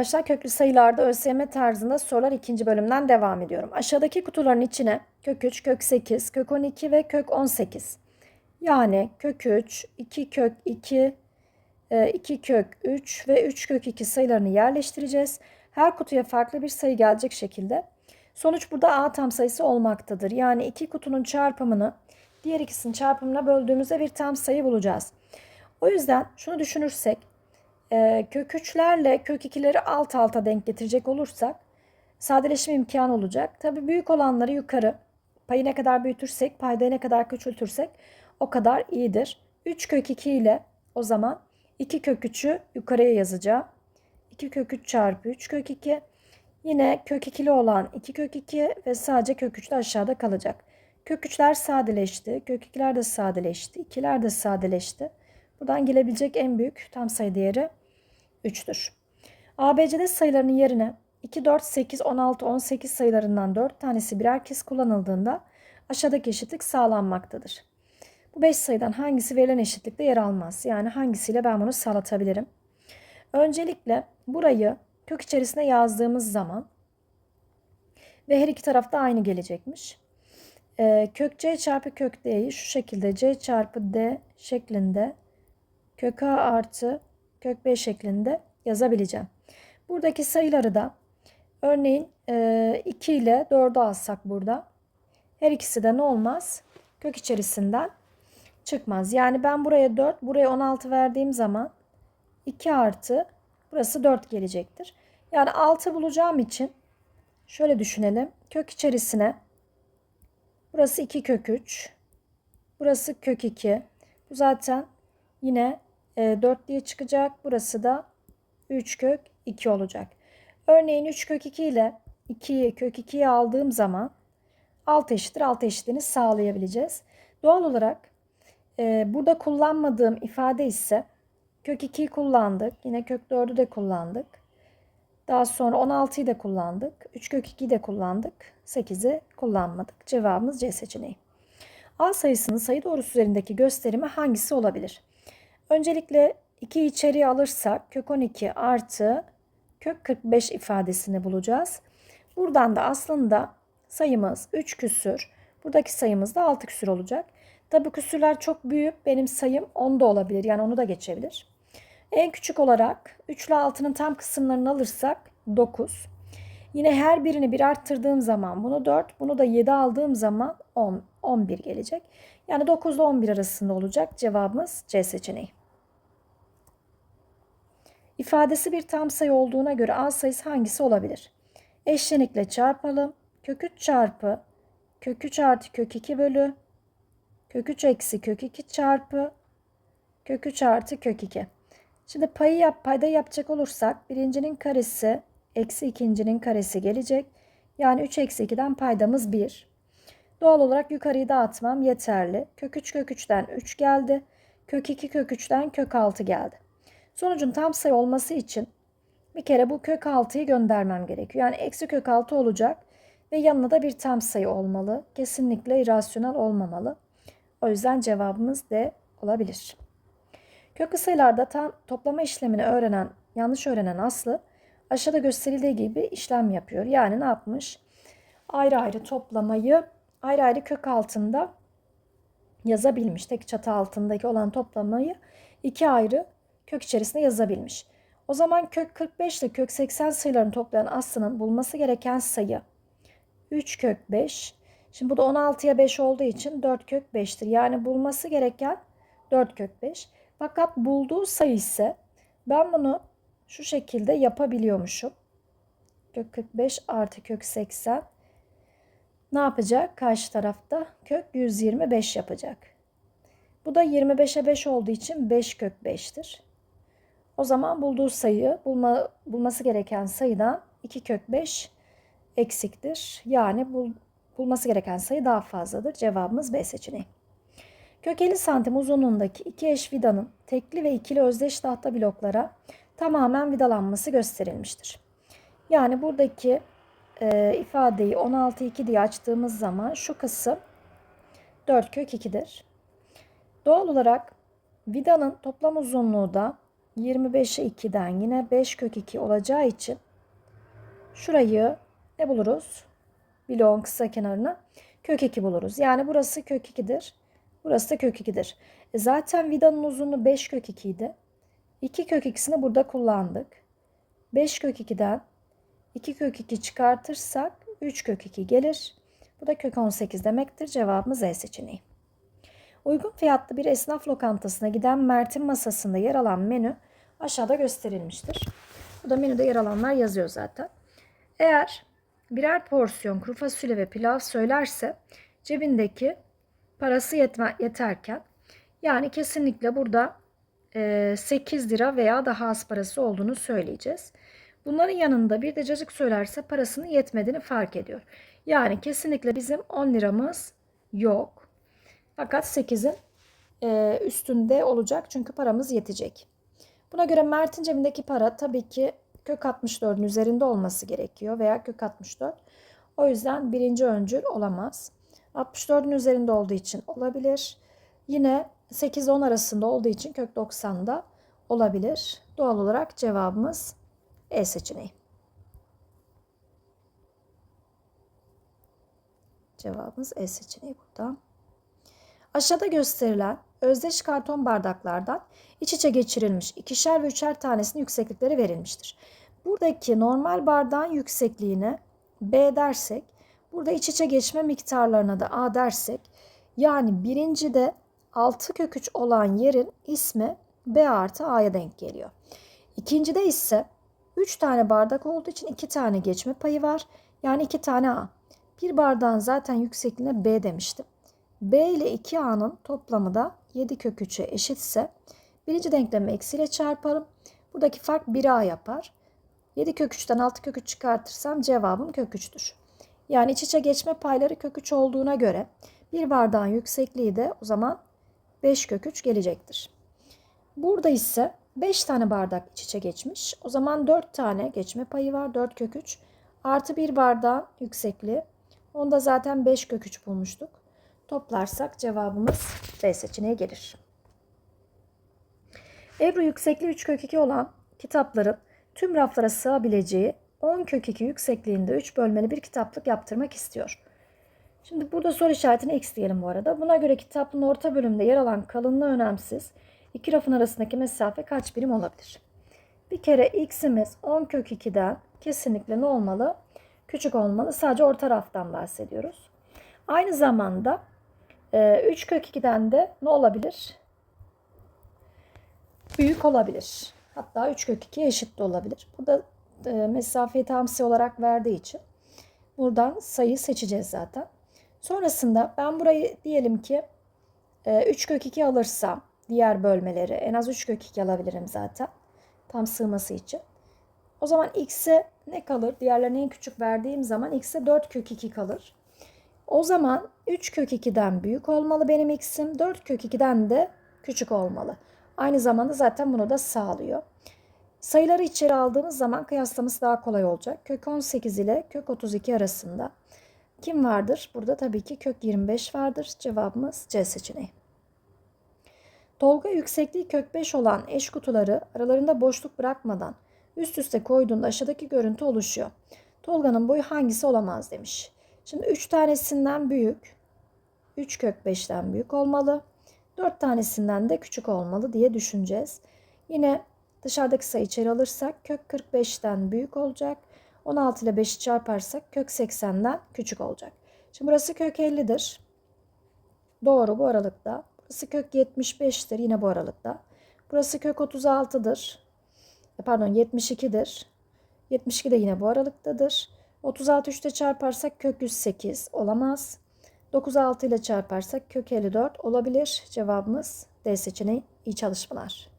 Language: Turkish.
Arkadaşlar köklü sayılarda ÖSYM tarzında sorular ikinci bölümden devam ediyorum. Aşağıdaki kutuların içine kök 3, kök 8, kök 12 ve kök 18. Yani kök 3, 2 kök 2, 2 kök 3 ve 3 kök 2 sayılarını yerleştireceğiz. Her kutuya farklı bir sayı gelecek şekilde. Sonuç burada A tam sayısı olmaktadır. Yani iki kutunun çarpımını diğer ikisinin çarpımına böldüğümüzde bir tam sayı bulacağız. O yüzden şunu düşünürsek e, kök 3'lerle kök 2'leri alt alta denk getirecek olursak sadeleşme imkanı olacak. Tabii büyük olanları yukarı payı ne kadar büyütürsek paydayı ne kadar küçültürsek o kadar iyidir. 3 kök 2 ile o zaman 2 kök 3'ü yukarıya yazacağım. 2 kök 3 çarpı 3 kök 2. Yine kök 2'li olan 2 kök 2 ve sadece kök 3 de aşağıda kalacak. Kök 3'ler sadeleşti. Kök 2'ler de sadeleşti. 2'ler de sadeleşti. Buradan gelebilecek en büyük tam sayı değeri 3'tür. ABCD sayılarının yerine 2, 4, 8, 16, 18 sayılarından 4 tanesi birer kez kullanıldığında aşağıdaki eşitlik sağlanmaktadır. Bu 5 sayıdan hangisi verilen eşitlikte yer almaz? Yani hangisiyle ben bunu sağlatabilirim? Öncelikle burayı kök içerisine yazdığımız zaman ve her iki tarafta aynı gelecekmiş. Ee, kök c çarpı kök d'yi şu şekilde c çarpı d şeklinde kök a artı kök b şeklinde yazabileceğim. Buradaki sayıları da örneğin e, 2 ile 4'ü alsak burada her ikisi de ne olmaz? Kök içerisinden çıkmaz. Yani ben buraya 4, buraya 16 verdiğim zaman 2 artı burası 4 gelecektir. Yani 6 bulacağım için şöyle düşünelim. Kök içerisine burası 2 kök 3. Burası kök 2. Bu zaten yine 4 e, diye çıkacak. Burası da 3 kök 2 olacak. Örneğin 3 kök 2 ile 2'yi kök 2'yi aldığım zaman 6 eşittir 6 eşitliğini sağlayabileceğiz. Doğal olarak e, burada kullanmadığım ifade ise kök 2'yi kullandık. Yine kök 4'ü de kullandık. Daha sonra 16'yı da kullandık. 3 kök 2'yi de kullandık. 8'i kullanmadık. Cevabımız C seçeneği. A sayısının sayı doğrusu üzerindeki gösterimi hangisi olabilir? Öncelikle 2 içeriye alırsak kök 12 artı kök 45 ifadesini bulacağız. Buradan da aslında sayımız 3 küsür. Buradaki sayımız da 6 küsür olacak. Tabi küsürler çok büyük. Benim sayım 10 da olabilir. Yani onu da geçebilir. En küçük olarak 3 ile 6'nın tam kısımlarını alırsak 9. Yine her birini bir arttırdığım zaman bunu 4, bunu da 7 aldığım zaman 10, 11 gelecek. Yani 9 ile 11 arasında olacak. Cevabımız C seçeneği. İfadesi bir tam sayı olduğuna göre A sayısı hangisi olabilir? Eşlenikle çarpalım. Kök 3 çarpı kök 3 artı kök 2 bölü kök 3 eksi kök 2 çarpı kök 3 artı kök 2. Şimdi payı yap, payda yapacak olursak birincinin karesi eksi ikincinin karesi gelecek. Yani 3 eksi 2'den paydamız 1. Doğal olarak yukarıyı dağıtmam yeterli. Kök 3 kök 3'ten 3 geldi. Kök 2 kök 3'ten kök 6 geldi. Sonucun tam sayı olması için bir kere bu kök 6'yı göndermem gerekiyor. Yani eksi kök 6 olacak ve yanına da bir tam sayı olmalı. Kesinlikle irrasyonel olmamalı. O yüzden cevabımız D olabilir. Köklü sayılarda tam toplama işlemini öğrenen, yanlış öğrenen Aslı aşağıda gösterildiği gibi işlem yapıyor. Yani ne yapmış? Ayrı ayrı toplamayı ayrı ayrı kök altında yazabilmiş. Tek çatı altındaki olan toplamayı iki ayrı kök içerisinde yazabilmiş. O zaman kök 45 ile kök 80 sayılarını toplayan Aslı'nın bulması gereken sayı 3 kök 5. Şimdi bu da 16'ya 5 olduğu için 4 kök 5'tir. Yani bulması gereken 4 kök 5. Fakat bulduğu sayı ise ben bunu şu şekilde yapabiliyormuşum. Kök 45 artı kök 80 ne yapacak? Karşı tarafta kök 125 yapacak. Bu da 25'e 5 olduğu için 5 kök 5'tir. O zaman bulduğu sayı bulma, bulması gereken sayıdan 2 kök 5 eksiktir. Yani bul, bulması gereken sayı daha fazladır. Cevabımız B seçeneği. Kök 50 santim uzunluğundaki iki eş vidanın tekli ve ikili özdeş tahta bloklara tamamen vidalanması gösterilmiştir. Yani buradaki e, ifadeyi 16 2 diye açtığımız zaman şu kısım 4 kök 2'dir. Doğal olarak vidanın toplam uzunluğu da 25'e 2'den yine 5 kök 2 olacağı için şurayı ne buluruz? Bloğun kısa kenarını kök 2 buluruz. Yani burası kök 2'dir. Burası da kök 2'dir. E zaten vidanın uzunluğu 5 kök 2 idi. 2 kök 2'sini burada kullandık. 5 kök 2'den 2 kök 2 çıkartırsak 3 kök 2 gelir. Bu da kök 18 demektir. Cevabımız E seçeneği. Uygun fiyatlı bir esnaf lokantasına giden Mert'in masasında yer alan menü aşağıda gösterilmiştir. Bu da menüde yer alanlar yazıyor zaten. Eğer birer porsiyon kuru fasulye ve pilav söylerse cebindeki parası yetme, yeterken yani kesinlikle burada e, 8 lira veya daha az parası olduğunu söyleyeceğiz. Bunların yanında bir de cacık söylerse parasının yetmediğini fark ediyor. Yani kesinlikle bizim 10 liramız yok. Fakat 8'in e, üstünde olacak çünkü paramız yetecek. Buna göre Mert'in cebindeki para tabii ki kök 64'ün üzerinde olması gerekiyor veya kök 64. O yüzden birinci öncül olamaz. 64'ün üzerinde olduğu için olabilir. Yine 8-10 arasında olduğu için kök 90'da olabilir. Doğal olarak cevabımız E seçeneği. Cevabımız E seçeneği burada. Aşağıda gösterilen özdeş karton bardaklardan iç içe geçirilmiş ikişer ve üçer tanesinin yükseklikleri verilmiştir. Buradaki normal bardağın yüksekliğine B dersek, burada iç içe geçme miktarlarına da A dersek, yani birincide 6 kök 3 olan yerin ismi B artı A'ya denk geliyor. İkincide ise 3 tane bardak olduğu için 2 tane geçme payı var. Yani 2 tane A. Bir bardağın zaten yüksekliğine B demiştim. B ile 2A'nın toplamı da 7 kök 3'e eşitse birinci denklemi eksiyle çarparım. Buradaki fark 1A yapar. 7 kök 3'ten 6 kök 3 çıkartırsam cevabım kök 3'tür. Yani iç içe geçme payları kök 3 olduğuna göre bir bardağın yüksekliği de o zaman 5 kök 3 gelecektir. Burada ise 5 tane bardak iç içe geçmiş. O zaman 4 tane geçme payı var. 4 kök 3 artı bir bardağın yüksekliği. Onda zaten 5 kök 3 bulmuştuk. Toplarsak cevabımız B seçeneği gelir. Ebru yüksekliği 3 kök 2 olan kitapların tüm raflara sığabileceği 10 kök 2 yüksekliğinde 3 bölmeli bir kitaplık yaptırmak istiyor. Şimdi burada soru işaretini x diyelim bu arada. Buna göre kitaplığın orta bölümünde yer alan kalınlığı önemsiz. İki rafın arasındaki mesafe kaç birim olabilir? Bir kere x'imiz 10 kök 2'den kesinlikle ne olmalı? Küçük olmalı. Sadece orta raftan bahsediyoruz. Aynı zamanda 3 kök 2'den de ne olabilir? Büyük olabilir. Hatta 3 kök 2'ye eşit de olabilir. Burada e, mesafeyi tamsi olarak verdiği için buradan sayı seçeceğiz zaten. Sonrasında ben burayı diyelim ki 3 kök 2 alırsam diğer bölmeleri en az 3 kök 2 alabilirim zaten. Tam sığması için. O zaman x'e ne kalır? Diğerlerine en küçük verdiğim zaman x'e 4 kök 2 kalır. O zaman 3 kök 2'den büyük olmalı benim x'im. 4 kök 2'den de küçük olmalı. Aynı zamanda zaten bunu da sağlıyor. Sayıları içeri aldığımız zaman kıyaslaması daha kolay olacak. Kök 18 ile kök 32 arasında kim vardır? Burada tabii ki kök 25 vardır. Cevabımız C seçeneği. Tolga yüksekliği kök 5 olan eş kutuları aralarında boşluk bırakmadan üst üste koyduğunda aşağıdaki görüntü oluşuyor. Tolga'nın boyu hangisi olamaz demiş. Şimdi 3 tanesinden büyük, 3 kök 5'ten büyük olmalı. 4 tanesinden de küçük olmalı diye düşüneceğiz. Yine dışarıdaki sayı içeri alırsak kök 45'ten büyük olacak. 16 ile 5'i çarparsak kök 80'den küçük olacak. Şimdi burası kök 50'dir. Doğru bu aralıkta. Burası kök 75'tir yine bu aralıkta. Burası kök 36'dır. Pardon 72'dir. 72 de yine bu aralıktadır. 36 3'te çarparsak kök 108 olamaz. 9 6 ile çarparsak kök 54 olabilir. Cevabımız D seçeneği. İyi çalışmalar.